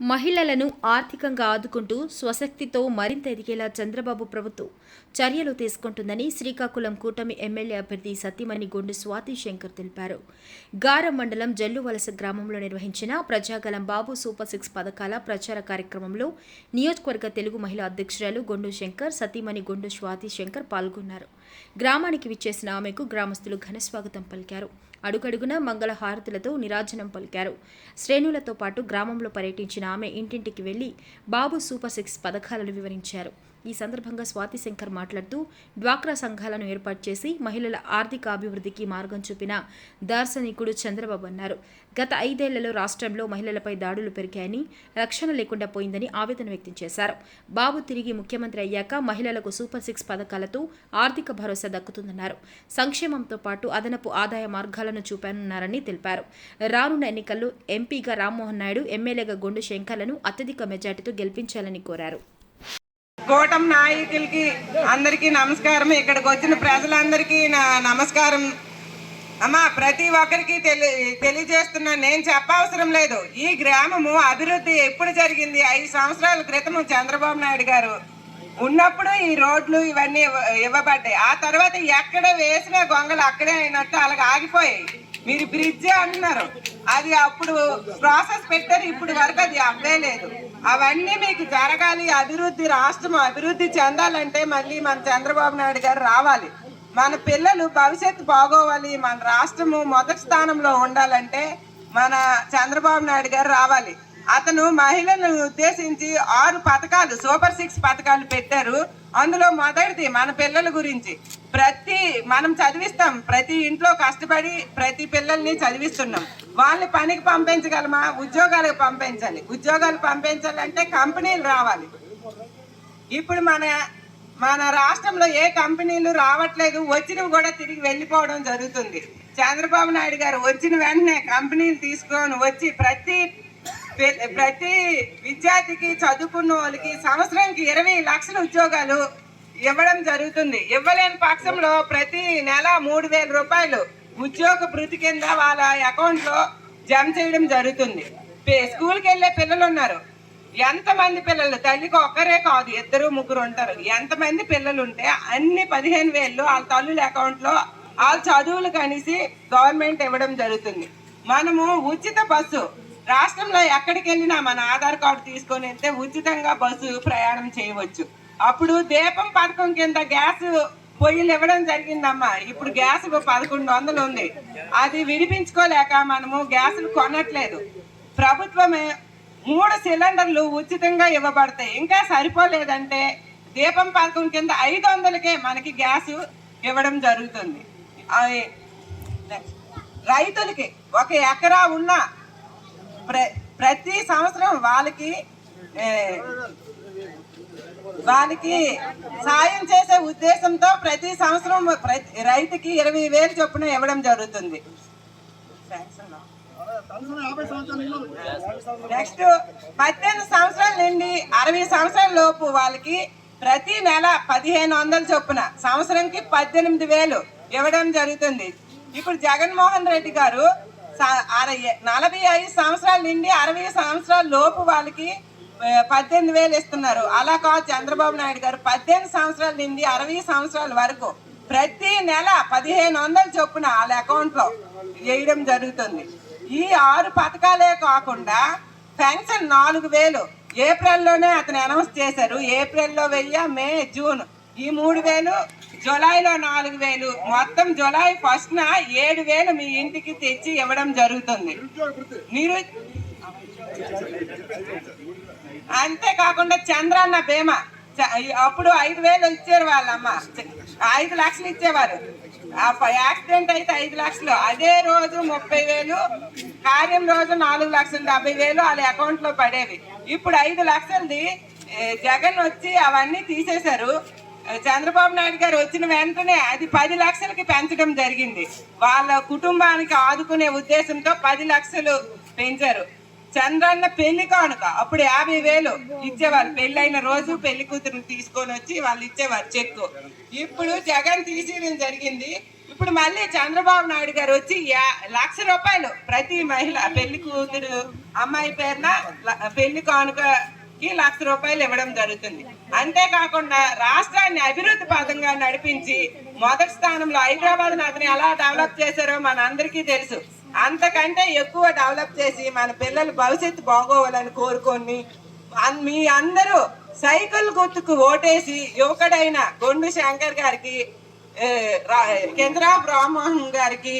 మహిళలను ఆర్థికంగా ఆదుకుంటూ స్వశక్తితో మరింత ఎదిగేలా చంద్రబాబు ప్రభుత్వం చర్యలు తీసుకుంటుందని శ్రీకాకుళం కూటమి ఎమ్మెల్యే అభ్యర్థి సతీమణి గుండు స్వాతి శంకర్ తెలిపారు. గారం మండలం జల్లువలస గ్రామంలో నిర్వహించిన ప్రజాగలం బాబు సూపర్ సిక్స్ పథకాల ప్రచార కార్యక్రమంలో నియోజకవర్గ తెలుగు మహిళా అధ్యక్షురాలు గొండు శంకర్ సతీమణి గుండు స్వాతి శంకర్ పాల్గొన్నారు. గ్రామానికి విచ్చేసిన ఆమెకు గ్రామస్తులు ఘనస్వాగతం పలికారు. అడుగడుగున మంగళ హారతులతో నిరాజనం పలికారు. శ్రేణులతో పాటు గ్రామంలో పర్యటించిన ఆమె ఇంటింటికి వెళ్ళి బాబు సూపర్ సిక్స్ పథకాలను వివరించారు. ఈ సందర్భంగా స్వాతి శంకర్ మాట్లాడుతూ డ్వాక్రా సంఘాలను ఏర్పాటు చేసి మహిళల ఆర్థిక అభివృద్ధికి మార్గం చూపిన దార్శనికుడు చంద్రబాబు అన్నారు. గత ఐదేళ్ళలో రాష్ట్రంలో మహిళలపై దాడులు పెరిగాయని రక్షణ లేకుండా పోయిందని ఆవేదన వ్యక్తం చేశారు. బాబు తిరిగి ముఖ్యమంత్రి అయ్యాక మహిళలకు సూపర్ సిక్స్ పథకాలతో ఆర్థిక భరోసా దక్కుతుందన్నారు. సంక్షేమంతో పాటు అదనపు ఆదాయ మార్గాలను చూపానున్నారని తెలిపారు. రానున్న ఎన్నికల్లో ఎంపీగా రామ్మోహన్ నాయుడు ఎమ్మెల్యేగా గొండు శంకర్లను అత్యధిక మెజార్టీతో గెలిపించాలని కోరారు. కూటమి నాయకులకి అందరికీ నమస్కారం. ఇక్కడికి వచ్చిన ప్రజలందరికీ నా నమస్కారం. అమ్మా ప్రతి ఒక్కరికి తెలి తెలియజేస్తున్నా నేను చెప్పవసరం లేదు. ఈ గ్రామము అభివృద్ధి ఎప్పుడు జరిగింది? ఐదు సంవత్సరాల క్రితం చంద్రబాబు నాయుడు గారు ఉన్నప్పుడు ఈ రోడ్లు ఇవన్నీ ఇవ్వబడ్డాయి. ఆ తర్వాత ఎక్కడ వేసిన గొంగలు అక్కడే అయినట్టు అలాగ ఆగిపోయాయి. మీరు బ్రిడ్జ్ అంటున్నారు. అది అప్పుడు ప్రాసెస్ పెట్టారు ఇప్పుడు వరకు అది అవ్వే లేదు. అవన్నీ మీకు జరగాలి అభివృద్ధి రాష్ట్రం అభివృద్ధి చెందాలంటే మళ్ళీ మన చంద్రబాబు నాయుడు గారు రావాలి. మన పిల్లలు భవిష్యత్తు బాగోవాలి మన రాష్ట్రము మొదటి స్థానంలో ఉండాలంటే మన చంద్రబాబు నాయుడు గారు రావాలి. అతను మహిళలను ఉద్దేశించి ఆరు పథకాలు సూపర్ సిక్స్ పథకాలు పెట్టారు. అందులో మొదటిది మన పిల్లల గురించి. ప్రతి మనం చదివిస్తాం ప్రతి ఇంట్లో కష్టపడి ప్రతి పిల్లల్ని చదివిస్తున్నాం. వాళ్ళని పనికి పంపించగలమా? ఉద్యోగాలకు పంపించాలి ఉద్యోగాలు పంపించాలంటే కంపెనీలు రావాలి. ఇప్పుడు మన మన రాష్ట్రంలో ఏ కంపెనీలు రావట్లేదు వచ్చినవి కూడా తిరిగి వెళ్ళిపోవడం జరుగుతుంది. చంద్రబాబు నాయుడు గారు వచ్చిన వెంటనే కంపెనీలు తీసుకొని వచ్చి ప్రతి ప్రతి విద్యార్థికి చదువుకున్న వాళ్ళకి సంవత్సరానికి ఇరవై లక్షల ఉద్యోగాలు ఇవ్వడం జరుగుతుంది. ఇవ్వలేని పక్షంలో ప్రతి నెల మూడు వేల రూపాయలు ఉద్యోగ భృతి కింద వాళ్ళ అకౌంట్లో జమ చేయడం జరుగుతుంది. స్కూల్కి వెళ్ళే పిల్లలు ఉన్నారు. ఎంతమంది పిల్లలు? తల్లికి ఒక్కరే కాదు ఇద్దరు ముగ్గురు ఉంటారు. ఎంతమంది పిల్లలు ఉంటే అన్ని పదిహేను వేలు వాళ్ళ తల్లుల అకౌంట్లో వాళ్ళ చదువులు కనిసి గవర్నమెంట్ ఇవ్వడం జరుగుతుంది. మనము ఉచిత బస్సు రాష్ట్రంలో ఎక్కడికి వెళ్ళినా మన ఆధార్ కార్డు తీసుకొని వెళ్తే ఉచితంగా బస్సు ప్రయాణం చేయవచ్చు. అప్పుడు దీపం పథకం కింద గ్యాస్ పొయ్యిలు ఇవ్వడం జరిగిందమ్మా. ఇప్పుడు గ్యాస్ పదకొండు వందలు ఉంది. అది విడిపించుకోలేక మనము గ్యాసులు కొనట్లేదు. ప్రభుత్వమే మూడు సిలిండర్లు ఉచితంగా ఇవ్వబడతాయి ఇంకా సరిపోలేదంటే దీపం పథకం కింద ఐదు వందలకే మనకి గ్యాస్ ఇవ్వడం జరుగుతుంది. అది రైతులకి ఒక ఎకరా ఉన్న ప్రతి సంవత్సరం వాళ్ళకి వాళ్ళకి సాయం చేసే ఉద్దేశంతో ప్రతి సంవత్సరం రైతుకి ఇరవై వేలు చొప్పున ఇవ్వడం జరుగుతుంది. నెక్స్ట్ పద్దెనిమిది సంవత్సరాల నుండి అరవై సంవత్సరాల లోపు వాళ్ళకి ప్రతి నెల పదిహేను వందల చొప్పున సంవత్సరంకి పద్దెనిమిది వేలు ఇవ్వడం జరుగుతుంది. ఇప్పుడు జగన్మోహన్ రెడ్డి గారు నలభై ఐదు సంవత్సరాల నుండి అరవై సంవత్సరాల లోపు వాళ్ళకి పద్దెనిమిది వేలు ఇస్తున్నారు. అలా కాదు చంద్రబాబు నాయుడు గారు పద్దెనిమిది సంవత్సరాల నుండి అరవై సంవత్సరాల వరకు ప్రతి నెల పదిహేను వందల చొప్పున వాళ్ళ అకౌంట్లో వేయడం జరుగుతుంది. ఈ ఆరు పథకాలే కాకుండా పెన్షన్ నాలుగు వేలు ఏప్రిల్లోనే అతను అనౌన్స్ చేశారు. ఏప్రిల్లో వెయ్యి మే జూన్ ఈ మూడు వేలు జులైలో నాలుగు వేలు. మొత్తం జులై ఫస్ట్న ఏడు వేలు మీ ఇంటికి తెచ్చి ఇవ్వడం జరుగుతుంది. నిరు అంతేకాకుండా చంద్రన్న బీమా. చ- అప్పుడు ఐదు వేలు ఇచ్చారు వాళ్ళమ్మ. ఐదు లక్షలు ఇచ్చేవారు. యాక్సిడెంట్ అయితే ఐదు లక్షలు. అదే రోజు ముప్పై వేలు. కార్యం రోజు నాలుగు లక్షలు డెబ్బై వేలు వాళ్ళ అకౌంట్లో పడేవి. ఇప్పుడు ఐదు లక్షలది జగన్ వచ్చి అవన్నీ తీసేశారు. చంద్రబాబు నాయుడు గారు వచ్చిన వెంటనే అది పది లక్షలకి పెంచడం జరిగింది. వాళ్ళ కుటుంబానికి ఆదుకునే ఉద్దేశంతో పది లక్షలు పెంచారు. చంద్రన్న పెళ్ళి కానుక అప్పుడు యాభై వేలు ఇచ్చేవారు. పెళ్ళైన రోజు పెళ్ళి కూతురు తీసుకొని వచ్చి వాళ్ళు ఇచ్చేవారు చెక్కు. ఇప్పుడు జగన్ తీసేయడం జరిగింది. ఇప్పుడు మళ్ళీ చంద్రబాబు నాయుడు గారు వచ్చి లక్ష రూపాయలు ప్రతి మహిళ పెళ్ళి కూతురు అమ్మాయి పేరున పెళ్ళి కానుకకి లక్ష రూపాయలు ఇవ్వడం జరుగుతుంది. అంతేకాకుండా రాష్ట్రాన్ని అభివృద్ధి పదంగా నడిపించి మొదటి స్థానంలో హైదరాబాద్ నగరం ఎలా డెవలప్ చేశారో మన అందరికీ తెలుసు. అంతకంటే ఎక్కువ డెవలప్ చేసి మన పిల్లలు భవిష్యత్తు బాగోవాలని కోరుకొని మీ అందరూ సైకిల్ గుర్తుకు ఓటేసి యువకుడైన గొండు శంకర్ గారికి కేంద్ర రా- కేంద్రరావు గారికి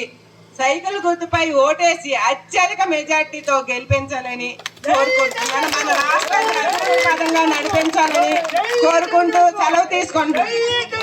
సైకిల్ గుర్తుపై ఓటేసి అత్యధిక మెజార్టీతో గెలిపించాలని కోరుకుంటున్నాను. మన రాష్ట్రాన్ని నడిపించాలని కోరుకుంటూ సెలవు తీసుకుంటున్నాను.